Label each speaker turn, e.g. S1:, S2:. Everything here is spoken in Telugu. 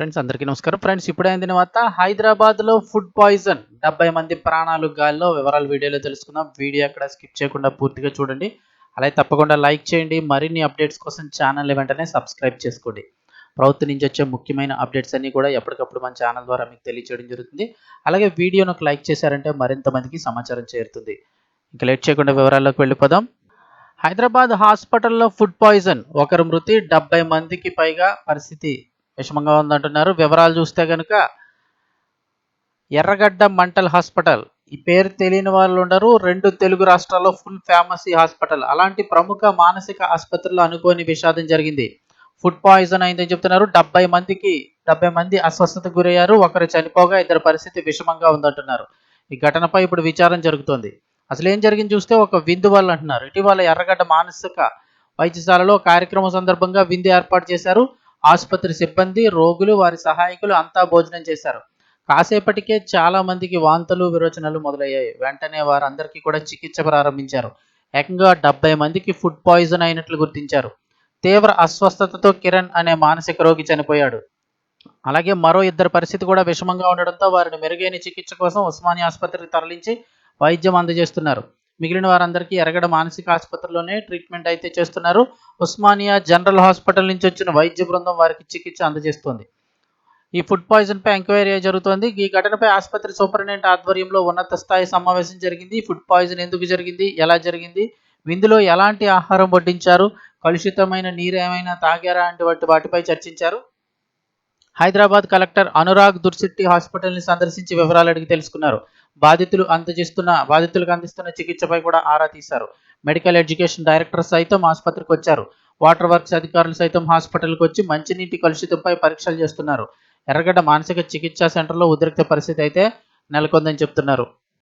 S1: ఫ్రెండ్స్ అందరికీ నమస్కారం. ఫ్రెండ్స్ ఇప్పుడే అందిన వార్త హైదరాబాద్లో ఫుడ్ పాయిజన్. డెబ్బై మంది ప్రాణాలు గాల్లో వివరాలు వీడియోలో తెలుసుకుందాం. వీడియో అక్కడ స్కిప్ చేయకుండా పూర్తిగా చూడండి. అలాగే తప్పకుండా లైక్ చేయండి. మరిన్ని అప్డేట్స్ కోసం ఛానల్ వెంటనే సబ్స్క్రైబ్ చేసుకోండి. ప్రభుత్వం నుంచి వచ్చే ముఖ్యమైన అప్డేట్స్ అన్ని కూడా ఎప్పటికప్పుడు మన ఛానల్ ద్వారా మీకు తెలియచేయడం జరుగుతుంది. అలాగే వీడియోను ఒక లైక్ చేశారంటే మరింత మందికి సమాచారం చేరుతుంది. ఇంకా లేట్ చేయకుండా వివరాల్లోకి వెళ్ళిపోదాం. హైదరాబాద్ హాస్పిటల్లో ఫుడ్ పాయిజన్. ఒకరు మృతి డెబ్బై మందికి పైగా పరిస్థితి విషమంగా ఉందంటున్నారు. వివరాలు చూస్తే కనుక ఎర్రగడ్డ మంటల్ హాస్పిటల్. ఈ పేరు తెలియని వాళ్ళు ఉండరు. రెండు తెలుగు రాష్ట్రాల్లో ఫుల్ ఫేమస్ ఈ హాస్పిటల్. అలాంటి ప్రముఖ మానసిక ఆసుపత్రిలో అనుకోని విషాదం జరిగింది. ఫుడ్ పాయిజన్ అయిందని చెప్తున్నారు. డెబ్బై మందికి డెబ్బై మంది అస్వస్థతకు గురయ్యారు. ఒకరు చనిపోగా ఇద్దరు పరిస్థితి విషమంగా ఉందంటున్నారు. ఈ ఘటనపై ఇప్పుడు విచారం జరుగుతోంది. అసలు ఏం జరిగింది చూస్తే ఒక విందు వాళ్ళు అంటున్నారు. ఇటీవల ఎర్రగడ్డ మానసిక వైద్యశాలలో కార్యక్రమం సందర్భంగా విందు ఏర్పాటు చేశారు. ఆసుపత్రి సిబ్బంది రోగులు వారి సహాయకులు అంతా భోజనం చేశారు. కాసేపటికే చాలా మందికి వాంతులు విరోచనలు మొదలయ్యాయి. వెంటనే వారందరికీ కూడా చికిత్స ప్రారంభించారు. ఏకంగా డెబ్బై మందికి ఫుడ్ పాయిజన్ అయినట్లు గుర్తించారు. తీవ్ర అస్వస్థతతో కిరణ్ అనే మానసిక రోగి చనిపోయాడు. అలాగే మరో ఇద్దరు పరిస్థితి కూడా విషమంగా ఉండడంతో వారిని మెరుగైన చికిత్స కోసం ఉస్మానియా ఆసుపత్రికి తరలించి వైద్యం అందజేస్తున్నారు. మిగిలిన వారందరికీ ఎరగడ మానసిక ఆసుపత్రిలోనే ట్రీట్మెంట్ అయితే చేస్తున్నారు. ఉస్మానియా జనరల్ హాస్పిటల్ నుంచి వచ్చిన వైద్య బృందం వారికి చికిత్స అందజేస్తోంది. ఈ ఫుడ్ పాయిజన్ పై ఎంక్వైరీ జరుగుతోంది. ఈ ఘటనపై ఆసుపత్రి సూపరింటెండెంట్ ఆధ్వర్యంలో ఉన్నత స్థాయి సమావేశం జరిగింది. ఫుడ్ పాయిజన్ ఎందుకు జరిగింది? ఎలా జరిగింది? విందులో ఎలాంటి ఆహారం వడ్డించారు? కలుషితమైన నీరు ఏమైనా తాగారా? వంటి వాటిపై చర్చించారు. హైదరాబాద్ కలెక్టర్ అనురాగ్ దుర్శెట్టి హాస్పిటల్ని సందర్శించి వివరాలు అడిగి తెలుసుకున్నారు. బాధితులు అందజేస్తున్న బాధితులకు అందిస్తున్న చికిత్సపై కూడా ఆరా తీశారు. మెడికల్ ఎడ్యుకేషన్ డైరెక్టర్ సైతం ఆసుపత్రికి వచ్చారు. వాటర్ వర్క్స్ అధికారులు సైతం హాస్పిటల్కి వచ్చి మంచినీటి కలుషితంపై పరీక్షలు చేస్తున్నారు. ఎర్రగడ్డ మానసిక చికిత్సా సెంటర్లో ఉద్రిక్త పరిస్థితి అయితే నెలకొందని చెప్తున్నారు.